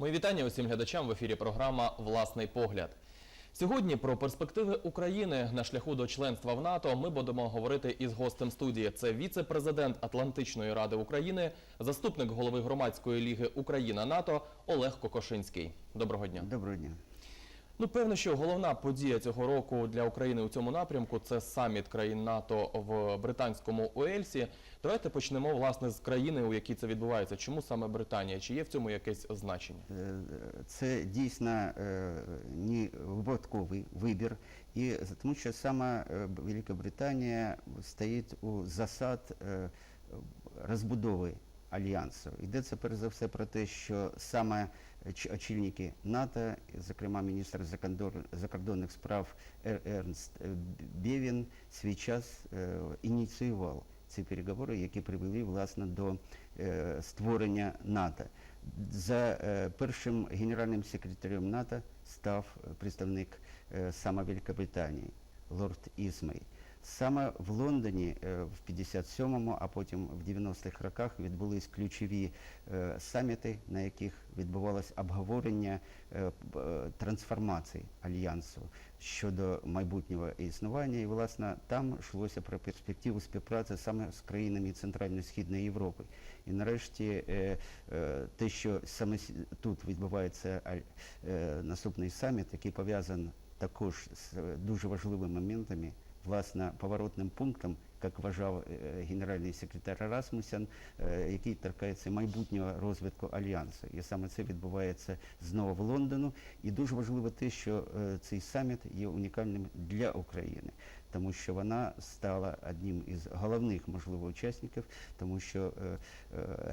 Мої вітання усім глядачам в ефірі програма Власний погляд. Сьогодні про перспективи України на шляху до членства в НАТО ми будемо говорити із гостем студії. Це віце-президент Атлантичної ради України, заступник голови громадської ліги Україна НАТО Олег Кокошинський. Доброго дня. Доброго дня. Ну, певно, що головна подія цього року для України у цьому напрямку це саміт країн НАТО в британському Уельсі. Давайте почнемо власне з країни, у якій це відбувається. Чому саме Британія? Чи є в цьому якесь значення? Е, Це дійсно не випадковий вибір, і тому що саме Велика Британія стоїть у засад е, розбудови альянсу. Йдеться перш за все про те, що саме очільники НАТО, зокрема міністр закордонних справ Ернст е, Бєвін, свій час е, ініціював ці переговори, які привели власне до е, створення НАТО. За е, першим генеральним секретарем НАТО став е, представник е, саме Великобританії, лорд Ісмей. Саме в Лондоні е, в 57-му, а потім в 90-х роках відбулись ключові е, саміти, на яких відбувалось обговорення е, трансформації альянсу щодо майбутнього існування. І власне там йшлося про перспективу співпраці саме з країнами Центрально-Східної Європи. І нарешті те, що саме тут відбувається наступний саміт, який пов'язаний також з дуже важливими моментами, власне, поворотним пунктом, як вважав е, генеральний секретар Расмусян, е, який торкається майбутнього розвитку альянсу. І саме це відбувається знову в Лондону. І дуже важливо те, що е, цей саміт є унікальним для України, тому що вона стала одним із головних, можливо, учасників, тому що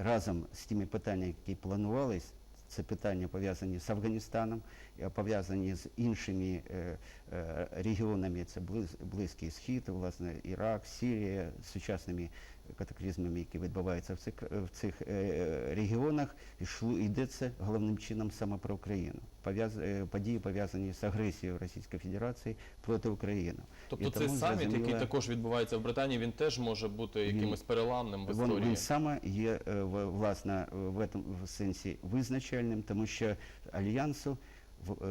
разом з тими питаннями, які планувались, це питання пов'язані з Афганістаном, пов'язані з іншими регіонами, це Близ- Близький Схід, власне, Ірак, Сирія, сучасними катаклізмами, які відбуваються в цих, в цих е, регіонах, йшло, йдеться головним чином саме про Україну. Е, події пов'язані з агресією Російської Федерації проти України. Тобто І цей тому саміт, який також відбувається в Британії, він теж може бути Він- якимось переламним в історії. він саме є е, в- власне в этом сенсі визначальним, тому що альянсу е,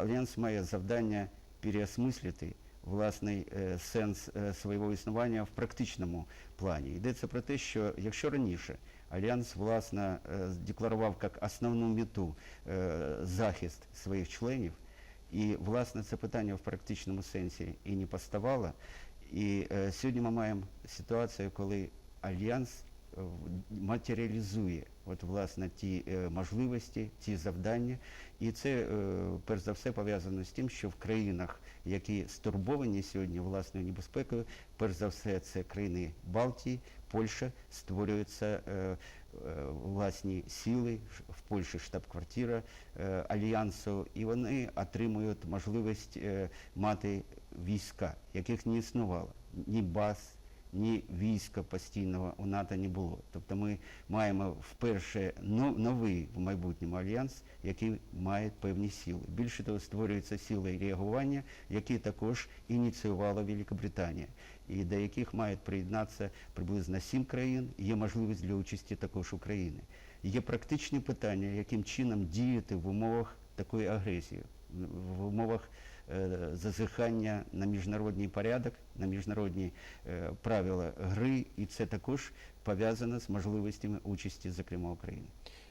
альянс має завдання переосмислити власний е, сенс е, свого існування в практичному плані. Йдеться про те, що якщо раніше альянс власне е, декларував як основну мету захист своїх членів, і власне це питання в практичному сенсі і не поставало. І сьогодні ми маємо ситуацію, коли альянс матеріалізує от, власне, ті е, можливості, ті завдання. І це е, перш за все пов'язано з тим, що в країнах, які стурбовані сьогодні власною небезпекою, перш за все це країни Балтії, Польща, створюються е, власні сили, в Польщі штаб-квартира альянсу, і вони отримують можливість мати війська, яких не існувало, ні баз, ні війська постійного у НАТО не було. Тобто ми маємо вперше новий в майбутньому альянс, який має певні сили. Більше того, створюються сили реагування, які також ініціювала Великобританія, і до яких мають приєднатися приблизно сім країн. Є можливість для участі також України. Є практичні питання, яким чином діяти в умовах такої агресії, в умовах зазихання на міжнародний порядок, на міжнародні е, правила гри, і це також пов'язано з можливостями участі, зокрема України.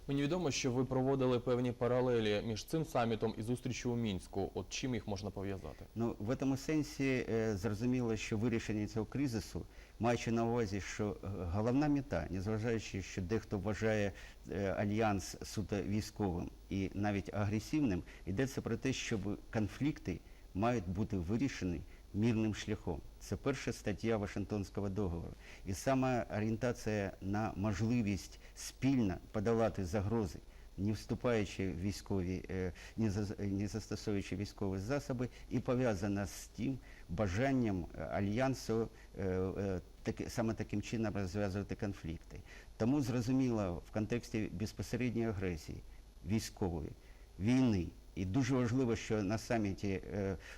Мені відомо, що ви проводили певні паралелі між цим самітом і зустрічю у мінську. От чим їх можна пов'язати? Ну в цьому сенсі е, зрозуміло, що вирішення цього кризису, маючи на увазі, що е, головна мета, незважаючи, що дехто вважає е, альянс суто військовим і навіть агресивним, йдеться про те, щоб конфлікти мають бути вирішені мирним шляхом. Це перша стаття Вашингтонського договору. І саме орієнтація на можливість спільно подолати загрози не вступаючи в військові, е, не зас- застосовуючи військові засоби, і пов'язана з тим бажанням е, альянсу е, саме таким чином розв'язувати конфлікти. Тому зрозуміло в контексті безпосередньої агресії, військової, війни, і дуже важливо, що на саміті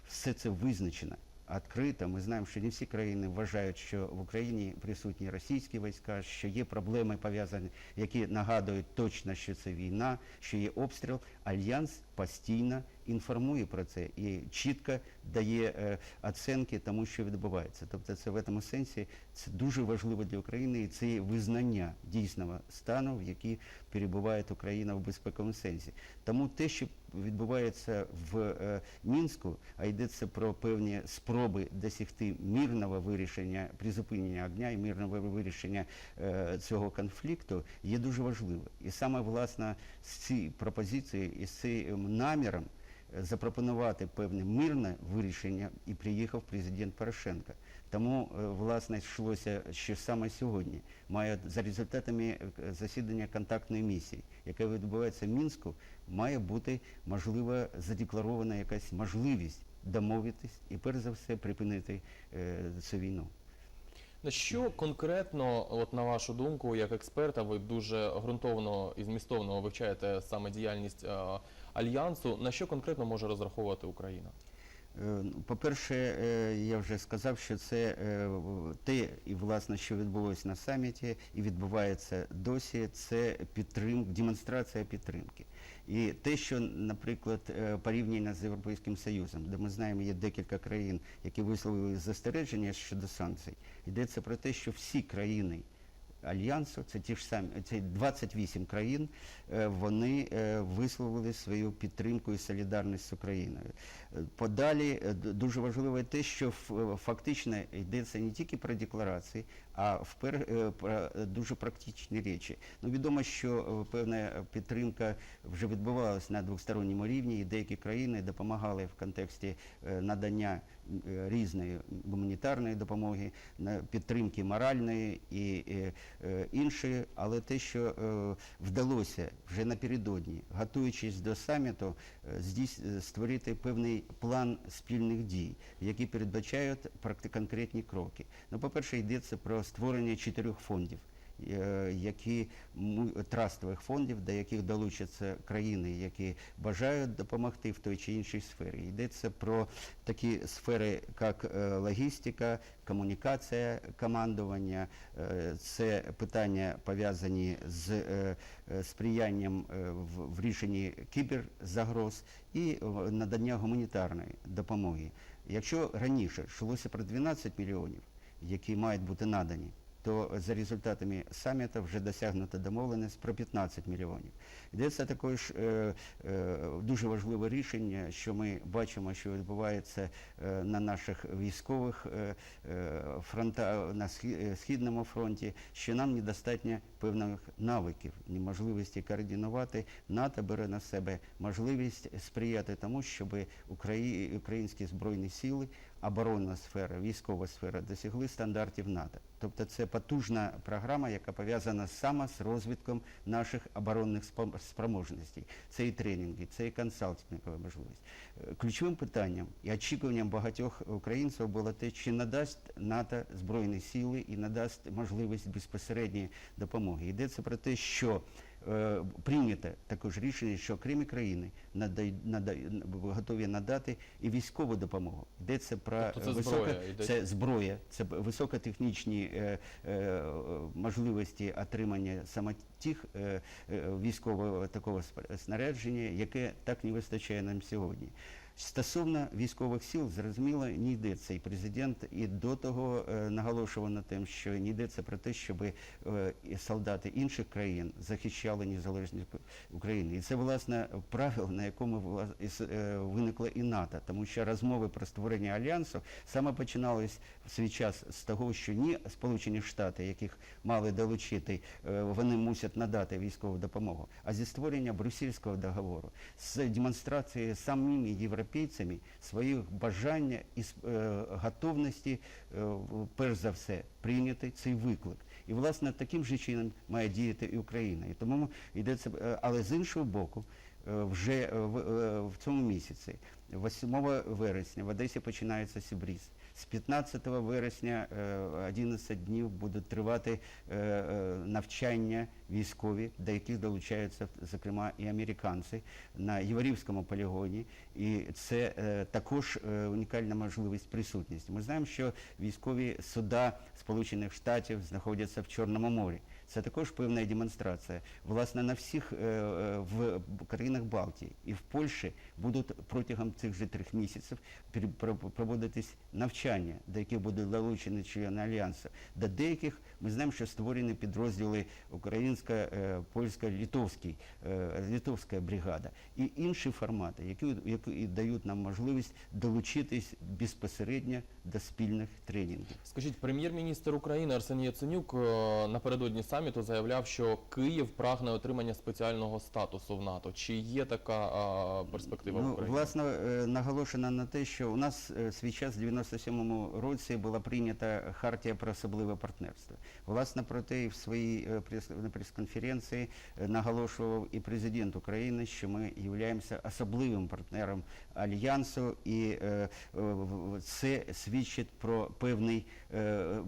все це визначено. Відкрита. Ми знаємо, що не всі країни вважають, що в Україні присутні російські війська, що є проблеми пов'язані, які нагадують точно, що це війна, що є обстріл. Альянс постійно інформує про це і чітко дає е, оценки тому, що відбувається. Тобто, це в цьому сенсі це дуже важливо для України, і це є визнання дійсного стану, в який перебуває Україна в безпековому сенсі. Тому те, що відбувається в е, Мінську, а йдеться про певні спроби досягти мирного вирішення, призупинення огня і мирного вирішення е, цього конфлікту, є дуже важливо. І саме власне з цієї пропозиції і з цим наміром запропонувати певне мирне вирішення і приїхав президент Порошенко. Тому, е, власне, йшлося, що саме сьогодні має за результатами е, засідання контактної місії, яка відбувається в Мінську, має бути можливо задекларована якась можливість домовитись і перш за все припинити е, цю війну. На що конкретно, от на вашу думку, як експерта, ви дуже ґрунтовно і змістовно вивчаєте саме діяльність альянсу. На що конкретно може розраховувати Україна? Е, ну, По-перше, е, я вже сказав, що це е, те, і власне, що відбулося на саміті і відбувається досі, це підтрим, демонстрація підтримки. І те, що, наприклад, порівняно з Європейським Союзом, де ми знаємо, є декілька країн, які висловили застереження щодо санкцій, йдеться про те, що всі країни альянсу, це ті ж самі, це 28 країн, е, вони е, висловили свою підтримку і солідарність з Україною. Е, Подалі дуже важливо те, що фактично йдеться не тільки про декларації, а впер, про дуже практичні речі. Ну, відомо, що певна підтримка вже відбувалася на двосторонньому рівні, і деякі країни допомагали в контексті надання різної гуманітарної допомоги, підтримки моральної і е, е, іншої, але те, що е, вдалося вже напередодні, готуючись до саміту, е, е, створити певний план спільних дій, які передбачають конкретні кроки. Ну, по-перше, йдеться про створення чотирьох фондів. Е, Які трастових фондів, до яких долучаться країни, які бажають допомогти в той чи іншій сфері. Йдеться про такі сфери, як е, логістика, комунікація, командування, е, це питання пов'язані з сприянням в, рішенні кіберзагроз і надання гуманітарної допомоги. Якщо раніше йшлося про 12 мільйонів, які мають бути надані, то за результатами саміту вже досягнута домовленість про 15 мільйонів. Йдеться також е, е, дуже важливе рішення, що ми бачимо, що відбувається е, на наших військових е, е, фронта на е, східному фронті, що нам недостатньо певних навиків, неможливості координувати. НАТО бере на себе можливість сприяти тому, щоб Украї... українські збройні сили, оборонна сфера, військова сфера досягли стандартів НАТО. Тобто це потужна програма, яка пов'язана саме з розвитком наших оборонних спроможностей. Це і тренінги, це і консалтингова можливість. Е, Ключовим питанням і очікуванням багатьох українців було те, чи надасть НАТО збройні сили і надасть можливість безпосередньої допомоги. Йдеться про те, що прийнято також рішення, що окремі країни надай, надай, готові надати і військову допомогу. Йдеться про Тобто це висока зброя це зброя, це високотехнічні е, е, можливості отримання саме тих е, е, військового такого снарядження, яке так не вистачає нам сьогодні. Стосовно військових сил, зрозуміло, не йдеться. І президент і до того е, наголошував на тим, що не йдеться про те, щоб е, солдати інших країн захищали незалежність України. І це, власне, правило, на якому е, виникло і НАТО, тому що розмови про створення альянсу саме починались в свій час з того, що ні Сполучені Штати, яких мали долучити, вони мусять надати військову допомогу, а зі створення Брюссельського договору, з демонстрації самими європейцями своїх бажання і е, готовності, е, перш за все, прийняти цей виклик. І, власне, таким же чином має діяти і Україна. І тому йдеться, е, але з іншого боку, вже в цьому місяці 8 вересня в Одесі починається Сібріз. З 15 вересня е, 11 днів будуть тривати е, е, навчання військові, до яких долучаються, зокрема, і американці на Єврівському полігоні. І це е, також е, унікальна можливість присутності. Ми знаємо, що військові суда Сполучених Штатів знаходяться в Чорному морі. Це також певна демонстрація. Власне, на всіх е, е, в країнах Балтії і в Польщі будуть протягом цих же трьох місяців проводитись навчання, до яких будуть долучені члени альянсу. До деяких ми знаємо, що створені підрозділи українська, е, польська, литовський, е, литовська бригада і інші формати, які, які дають нам можливість долучитись безпосередньо до спільних тренінгів. Скажіть, прем'єр-міністр України Арсеній Яценюк напередодні саміту заявляв, що Київ прагне отримання спеціального статусу в НАТО. Чи є така а, перспектива в Ну, Україні? власне, е, наголошено на те, що у нас е, свій час в 97-му році була прийнята хартія про особливе партнерство. Власне, про те в своїй е, прес-конференції наголошував і президент України, що ми являємося особливим партнером альянсу, і в- це свідчить про певний,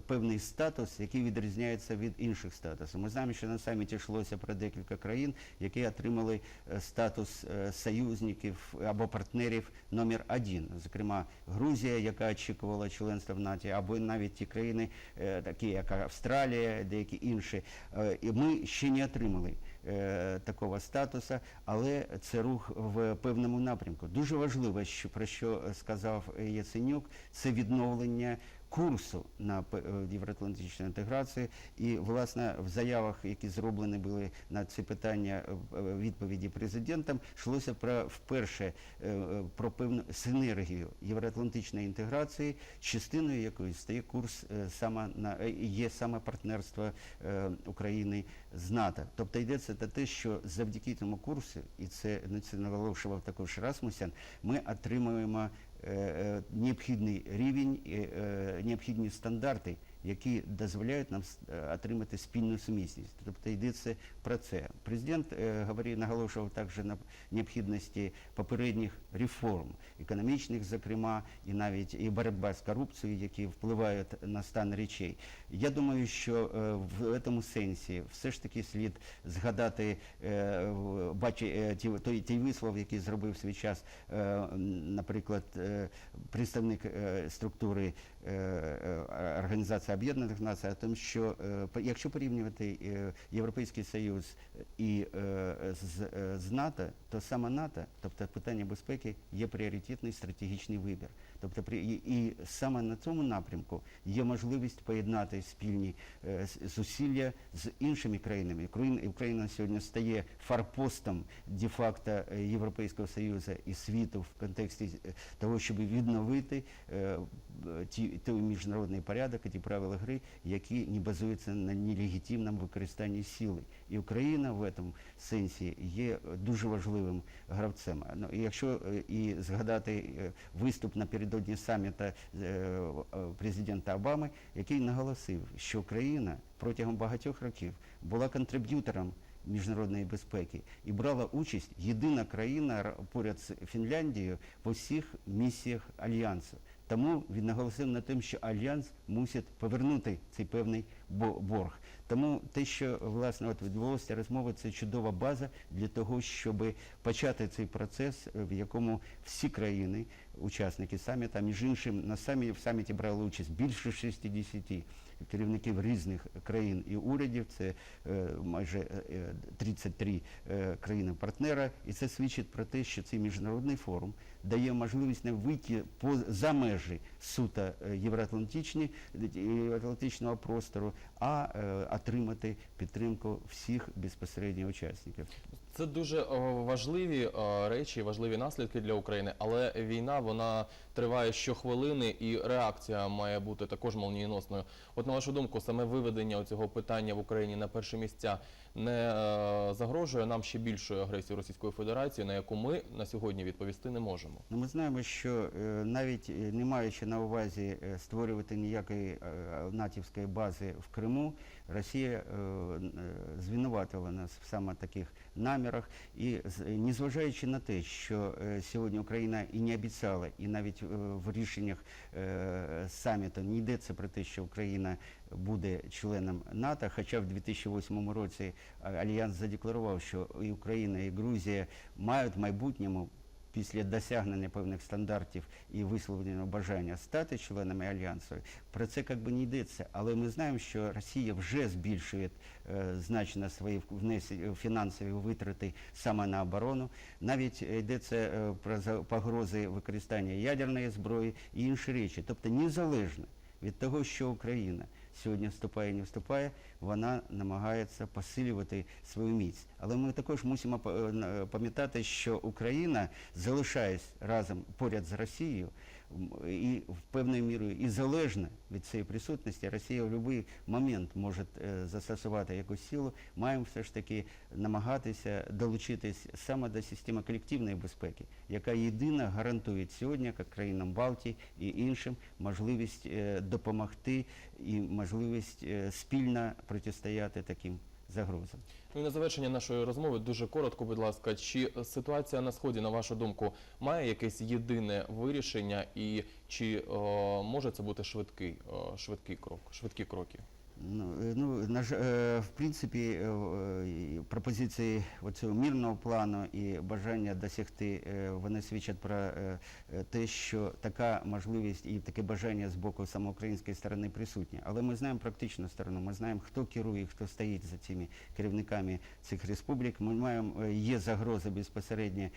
певний статус, який відрізняється від інших статусів. Ми знаємо, що на саміті йшлося про декілька країн, які отримали е, статус е, союзників або партнерів номер один. Зокрема, Грузія, яка очікувала членства в НАТО, або навіть ті країни, е, такі як Австралія, деякі інші. І ми ще не отримали такого статусу, але це рух в певному напрямку. Дуже важливо, що про що сказав Яценюк, це відновлення курсу на е, євроатлантичну інтеграцію. І власне в заявах, які зроблені були на ці питання е, відповіді президентам, йшлося про вперше е, про певну синергію євроатлантичної інтеграції, частиною якої стає курс саме на є саме партнерство України з НАТО. Тобто йдеться про те, що завдяки цьому курсу, і це це наголошував також Расмусян, ми отримуємо необхідний рівень, е, е, необхідні стандарти, які дозволяють нам е, отримати спільну сумісність. Тобто йдеться про це. Президент е, говорив, наголошував також на необхідності попередніх реформ, економічних, зокрема, і навіть і боротьба з корупцією, які впливають на стан речей. Я думаю, що е, в цьому сенсі все ж таки слід згадати е, бачи, е, той, той вислов, який зробив свій час, наприклад, представник структури Організації Об'єднаних Націй, о тому, що якщо порівнювати Європейський Союз і з, з НАТО, то саме НАТО, тобто питання безпеки, є пріоритетний стратегічний вибір. Тобто і, і саме на цьому напрямку є можливість поєднати спільні е, зусилля з іншими країнами. Україна, сьогодні стає фарпостом де-факто е, Європейського Союзу і світу в контексті е, того, щоб відновити ті, той міжнародний порядок і ті правила гри, які не базуються на нелегітимному використанні сили. І Україна в цьому сенсі є дуже важливим гравцем. Ну, якщо і згадати виступ напередодні саміта президента Обами, який наголосив, що Україна протягом багатьох років була контриб'ютором міжнародної безпеки і брала участь єдина країна поряд з Фінляндією по всіх місіях альянсу. Тому він наголосив на тим, що альянс мусить повернути цей певний борг. Тому те, що власне от відбулося розмова, це чудова база для того, щоб почати цей процес, е, в якому всі країни, учасники саміта, між іншим на самі в саміті брали участь більше 60 керівників різних країн і урядів. Це е, майже е, е, 33 е, країни-партнера, і це свідчить про те, що цей міжнародний форум дає можливість не вийти поза межі суто євроатлантичного простору, а отримати підтримку всіх безпосередньо учасників. Це дуже о, важливі о, речі, важливі наслідки для України, але війна вона триває щохвилини, і реакція має бути також молнієносною. От на вашу думку, саме виведення цього питання в Україні на перші місця не е, загрожує нам ще більшою агресією Російської Федерації, на яку ми на сьогодні відповісти не можемо. Ну, ми знаємо, що е, навіть е, не маючи на увазі е, створювати ніякої е, натівської бази в Криму, Росія е, е, звинуватила нас в саме таких намірах. І незважаючи на те, що е, сьогодні Україна і не обіцяла, і навіть е, в рішеннях е, саміту не йдеться про те, що Україна буде членом НАТО, хоча в 2008 році Альянс задекларував, що і Україна, і Грузія мають в майбутньому після досягнення певних стандартів і висловлення бажання стати членами альянсу, про це як би не йдеться. Але ми знаємо, що Росія вже збільшує е, значно свої внес- фінансові витрати саме на оборону. Навіть йдеться е, про погрози використання ядерної зброї і інші речі. Тобто незалежно від того, що Україна сьогодні вступає, не вступає, вона намагається посилювати свою міць. Але ми також мусимо е, пам'ятати, що Україна, залишаючись разом поряд з Росією, і в певною мірою і залежна від цієї присутності, Росія в будь-який момент може е, застосувати якусь силу, маємо все ж таки намагатися долучитись саме до системи колективної безпеки, яка єдина гарантує сьогодні, як країнам Балтії і іншим, можливість е, допомогти і можливість е, спільно протистояти таким загрозам. Ну і на завершення нашої розмови дуже коротко, будь ласка, чи ситуація на сході, на вашу думку, має якесь єдине вирішення, і чи о, може це бути швидкий, о, швидкий крок, швидкі кроки? Ну, е, ну е, в принципі, е, пропозиції цього мирного плану і бажання досягти, вони свідчать про те, що така можливість і таке бажання з боку самоукраїнської сторони присутні. Але ми знаємо практичну сторону, ми знаємо, хто керує, хто стоїть за цими керівниками цих республік. Ми маємо є загроза безпосередньо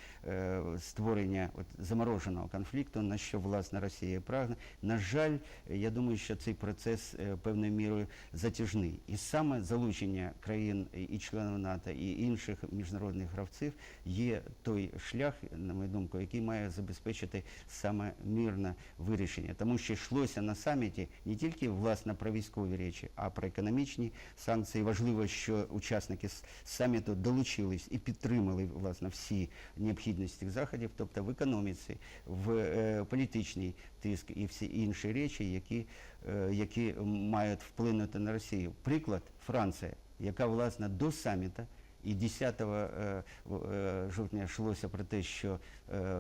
створення от, замороженого конфлікту, на що власне Росія прагне. На жаль, я думаю, що цей процес певною мірою затяжний. І саме залучення країн і- членів НАТО, і інших міжнародних гравців є той шлях, на мою думку, який має забезпечити саме мирне вирішення. Тому що йшлося на саміті не тільки власне про військові речі, а про економічні санкції. Важливо, що учасники саміту долучились і підтримали власне всі необхідності цих заходів, тобто в економіці, в е, політичній тиск і всі інші речі, які, е, які мають вплинути на Росію. Приклад Франція, яка власне до саміта і 10 е, в- е, жовтня йшлося про те, що е,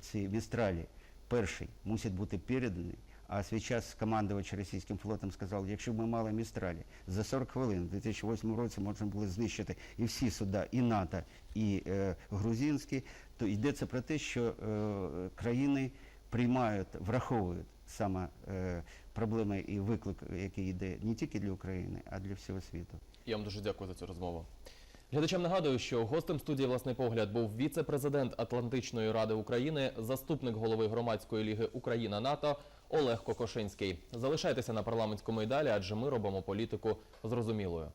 ці містралі перший мусять бути передані. А свій час командувач російським флотом сказав, якщо б ми мали містралі, за 40 хвилин у 2008 році можна було знищити і всі суда, і НАТО, і е, грузинські, то йдеться про те, що е, країни приймають, враховують саме е, проблеми і виклик, який йде не тільки для України, а для всього світу. Я вам дуже дякую за цю розмову. Глядачам нагадую, що гостем студії власний погляд був віце-президент Атлантичної ради України, заступник голови громадської ліги Україна НАТО Олег Кокошинський. Залишайтеся на парламентському і далі, адже ми робимо політику зрозумілою.